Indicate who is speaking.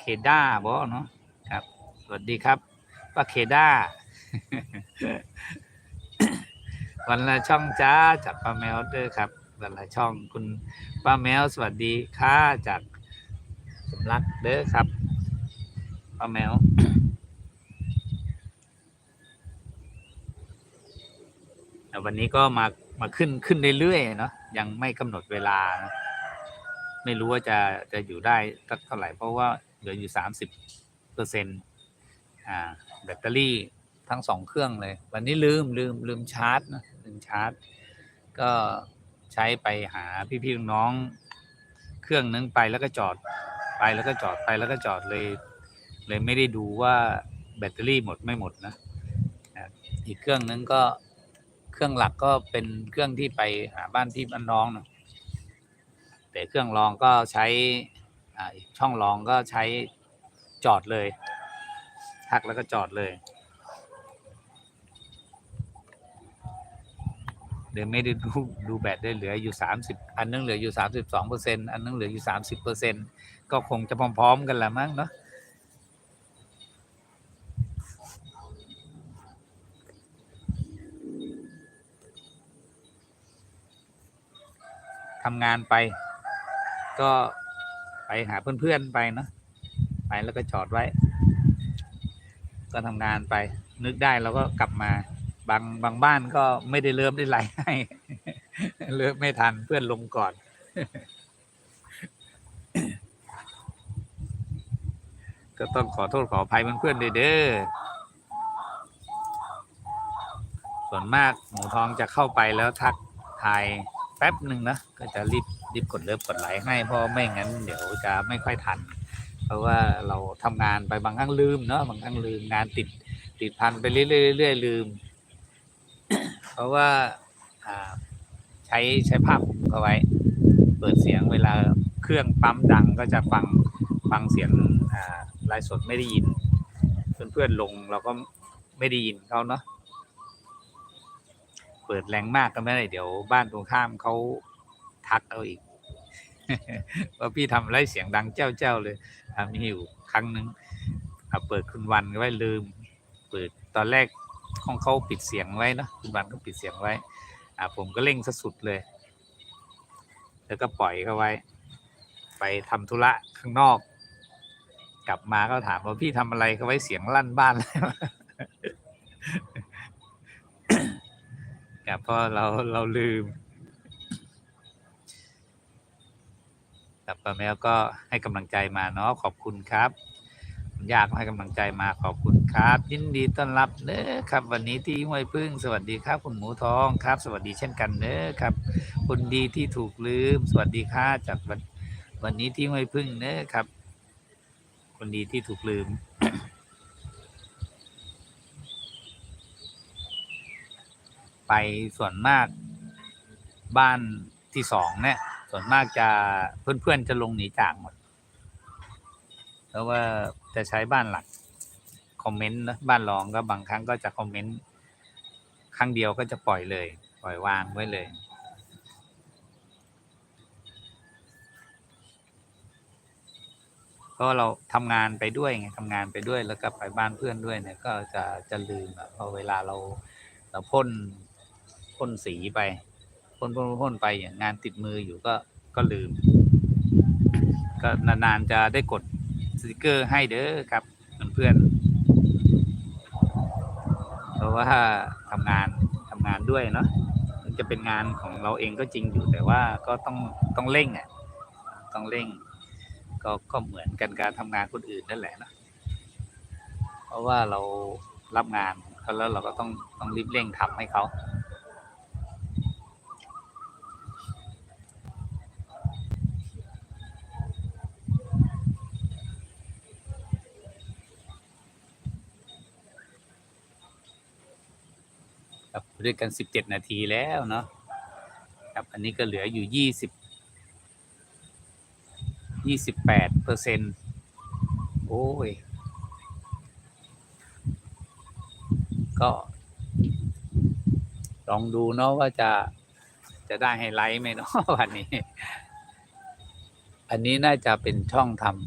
Speaker 1: เคด้าบอเนาะครับ สวัสดีครับป้าเคด้าวันละช่องจ้าจากป้าแมวเด้อครับวันละช่องคุณป้าแมว สวัสดีค่ะจากสมรักเด้อครับป้าแมวแต่วันนี้ก็มามาขึ้นขึ้นเรื่อยๆเนาะยังไม่กำหนดเวลานะไม่รู้ว่าจะจะอยู่ได้สักเท่าไหร่เพราะว่า เหลืออยู่สามสิบเปอร์เซ็นต์อ่าแบตเตอรี่ทั้งสองเครื่องเลย วันนี้ลืมลืมลืมชาร์จนะลืมชาร์จ ก็ใช้ไปหาพี่ๆน้องเครื่องนึงไปแล้วก็จอดไปแล้วก็จอดไปแล้วก็จอดเลย เลยไม่ได้ดูว่าแบตเตอรี่หมดไม่หมดนะอีกเครื่องนึงก็เครื่องหลักก็เป็นเครื่องที่ไปหาบ้านพี่บ้านน้องนะแต่เครื่องรองก็ใช้ ช่องรองก็ใช้จอดเลยทักแล้วก็จอดเลย เดี๋ยวไม่ได้ดูดูแบตได้เหลืออยู่สามสิบอันนึงเหลืออยู่สามสิบสองเปอร์เซ็นอันนึงเหลืออยู่สามสิบเปอร์เซ็นก็คงจะพร้อม ๆ กันละมั้งเนาะทำงานไป ก็ ไปหาเพื่อนๆไปเนาะไปแล้วก็จอดไว้ ก็ทำงานไป นึกได้เราก็กลับมา บางบางบ้านก็ไม่ได้เริ่มได้ไหลให้เริ่มไม่ทันเพื่อนลงก่อนก็ต้องขอโทษขออภัยเพื่อนๆเด้อ ส่วนมากหมูทองจะเข้าไปแล้วทักทายแป๊บหนึ่งนะ ก็จะรีบ รีบกดเลิฟกดไลค์ให้เพราะไม่งั้นเดี๋ยวจะไม่ค่อยทัน เพราะว่าเราทำงานไปบางครั้งลืมเนาะบางครั้งลืมงานติดติดพันไปเรื่อยๆเรื่อยลืม เพราะว่าใช้ใช้ภาพเอาไว้ เปิดเสียงเวลาเครื่องปั๊มดังก็จะฟังฟังเสียงอ่าไลฟ์สดไม่ได้ยิน เพื่อนๆลงเราก็ไม่ได้ยินเขาเนาะเปิดแรงมากก็ไม่ได้เดี๋ยวบ้านตรงข้ามเขา ทักเอาอีกว่าพี่ทำไรเสียงดังเจ้าเจ้าๆเลยทำมีอยู่ครั้งหนึ่งอะเปิดคุณวันไว้ลืม เปิดตอนแรกของเขาปิดเสียงไว้เนอะคุณวันก็ปิดเสียงไว้ อ่า ผมก็เร่งซะสุดเลย แล้วก็ปล่อยเขาไว้ ไปทำธุระข้างนอก กลับมาก็ถามว่าพี่ทำอะไรเขาไว้เสียงลั่นบ้านเลยกับเพราะเราเราลืม กับป้าแมวก็ให้กำลังใจมาเนาะขอบคุณครับคุณยากให้กำลังใจมาขอบคุณครับ ยินดีต้อนรับเด้อครับ วันนี้ที่ห้วยพึ่ง สวัสดีครับ คุณหมูทองครับ สวัสดีเช่นกันเด้อครับคนดีที่ถูกลืม สวัสดีค่ะจากวันวันนี้ที่ห้วยพึ่งเด้อครับ คนดีที่ถูกลืมไปส่วนมากบ้านที่สองเนี่ย ส่วนมากจะเพื่อนๆจะลงหนีจากหมด เพราะว่าจะใช้บ้านหลักคอมเมนต์นะบ้านรองก็บางครั้งก็จะคอมเมนต์ครั้งเดียวก็จะปล่อยเลย ปล่อยวางไว้เลยเพราะเราทำงานไปด้วยไงทำงานไปด้วยแล้วก็ไปบ้านเพื่อนด้วยเนี่ย ก็จะจะลืมพอเวลาเราเราพ่นพ่นสีไป พ่นพ่นพ่นไปอย่างงานติดมืออยู่ก็ก็ลืม ก็นานๆจะได้กดสติกเกอร์ให้เด้อครับเพื่อนๆเพราะว่าทำงานทำงานด้วยเนาะจะเป็นงานของเราเองก็จริงอยู่แต่ว่าก็ต้องต้องเร่งอะต้องเร่ง ก็ก็เหมือนกันการทำงานคนอื่นนั่นแหละนะเพราะว่าเรารับงานเขาแล้วเราก็ต้องต้องรีบเร่งทำให้เขา ครับด้วยกันสิบเจ็ดนาทีแล้วเนาะครับอันนี้ก็เหลืออยู่ยี่สิบยี่สิบแปดเปอร์เซ็นต์โอ้ย ก็ ลองดูเนาะว่าจะจะได้ไฮไลท์ไหมเนาะวันนี้ อันนี้น่าจะเป็นช่องทำ